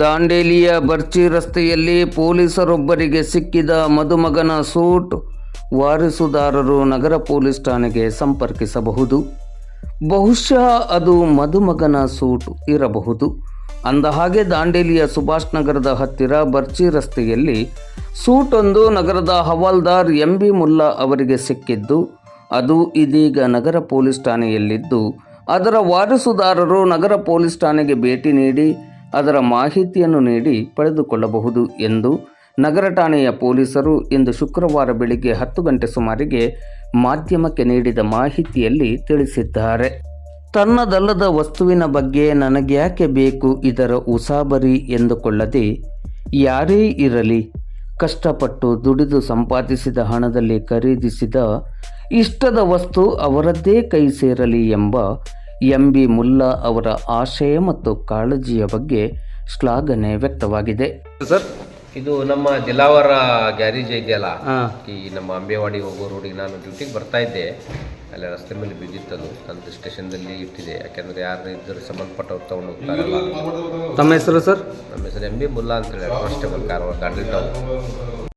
ದಾಂಡೇಲಿಯ ಬರ್ಚಿ ರಸ್ತೆಯಲ್ಲಿ ಪೊಲೀಸರೊಬ್ಬರಿಗೆ ಸಿಕ್ಕಿದ ಮದುಮಗನ ಸೂಟ್ ವಾರಸುದಾರರು ನಗರ ಪೊಲೀಸ್ ಠಾಣೆಗೆ ಸಂಪರ್ಕಿಸಬಹುದು. ಬಹುಶಃ ಅದು ಮದುಮಗನ ಸೂಟ್ ಇರಬಹುದು. ಅಂದಹಾಗೆ ದಾಂಡೇಲಿಯ ಸುಭಾಷ್ ನಗರದ ಹತ್ತಿರ ಬರ್ಚಿ ರಸ್ತೆಯಲ್ಲಿ ಸೂಟ್ ಒಂದು ನಗರದ ಹವಾಲ್ದಾರ್ ಎಂ ಬಿ ಮುಲ್ಲಾ ಅವರಿಗೆ ಸಿಕ್ಕಿದ್ದು, ಅದು ಇದೀಗ ನಗರ ಪೊಲೀಸ್ ಠಾಣೆಯಲ್ಲಿದ್ದು, ಅದರ ವಾರಸುದಾರರು ನಗರ ಪೊಲೀಸ್ ಠಾಣೆಗೆ ಭೇಟಿ ನೀಡಿ ಅದರ ಮಾಹಿತಿಯನ್ನು ನೀಡಿ ಪಡೆದುಕೊಳ್ಳಬಹುದು ಎಂದು ನಗರ ಠಾಣೆಯ ಪೊಲೀಸರು ಇಂದು ಶುಕ್ರವಾರ ಬೆಳಿಗ್ಗೆ ಹತ್ತು ಗಂಟೆ ಸುಮಾರಿಗೆ ಮಾಧ್ಯಮಕ್ಕೆ ನೀಡಿದ ಮಾಹಿತಿಯಲ್ಲಿ ತಿಳಿಸಿದ್ದಾರೆ. ತನ್ನದಲ್ಲದ ವಸ್ತುವಿನ ಬಗ್ಗೆ ನನಗ್ಯಾಕೆ ಬೇಕು? ಇದರ ಉಸಾಬರಿ ಎಂದುಕೊಳ್ಳದೆ ಯಾರೇ ಇರಲಿ, ಕಷ್ಟಪಟ್ಟು ದುಡಿದು ಸಂಪಾದಿಸಿದ ಹಣದಲ್ಲಿ ಖರೀದಿಸಿದ ಇಷ್ಟದ ವಸ್ತು ಅವರದ್ದೇ ಕೈ ಸೇರಲಿ ಎಂಬ ಎಂ ಬಿ ಮುಲ್ಲಾ ಅವರ ಆಶಯ ಮತ್ತು ಕಾಳಜಿಯ ಬಗ್ಗೆ ಶ್ಲಾಘನೆ ವ್ಯಕ್ತವಾಗಿದೆ. ಸರ್ ಇದು ನಮ್ಮ ಜಿಲ್ಲಾವರ ಗ್ಯಾರೇಜ್ ಇದೆಯಲ್ಲ? ಈ ನಮ್ಮ ಅಂಬೇವಾಡಿ ಹೋಗೋ ರೋಡಿಗೆ ನಾನು ಡ್ಯೂಟಿಗೆ ಬರ್ತಾ ಇದ್ದೆ. ಅಲ್ಲಿ ರಸ್ತೆ ಮೇಲೆ ಬಿದ್ದಿತ್ತದು. ನಂದು ಸ್ಟೇಷನ್ದಲ್ಲಿ ಇಟ್ಟಿದೆ ಯಾಕೆಂದ್ರೆ ಯಾರು ಇದ್ದರೂ ಸಂಬಂಧಪಟ್ಟವ್ರು ತಗೊಂಡು ಹೋಗ್ತಾರಲ್ಲ ತಮ್ಮ ಹೆಸರು ಸರ್? ನಮ್ಮ ಹೆಸರು ಎಂ ಬಿ ಮುಲ್ಲಾ ಅಂತೇಳಿ ಕಾನ್ಸ್ಟೇಬಲ್ ಕಾರವಾರ ಗಾಡಿ ಟೌನ್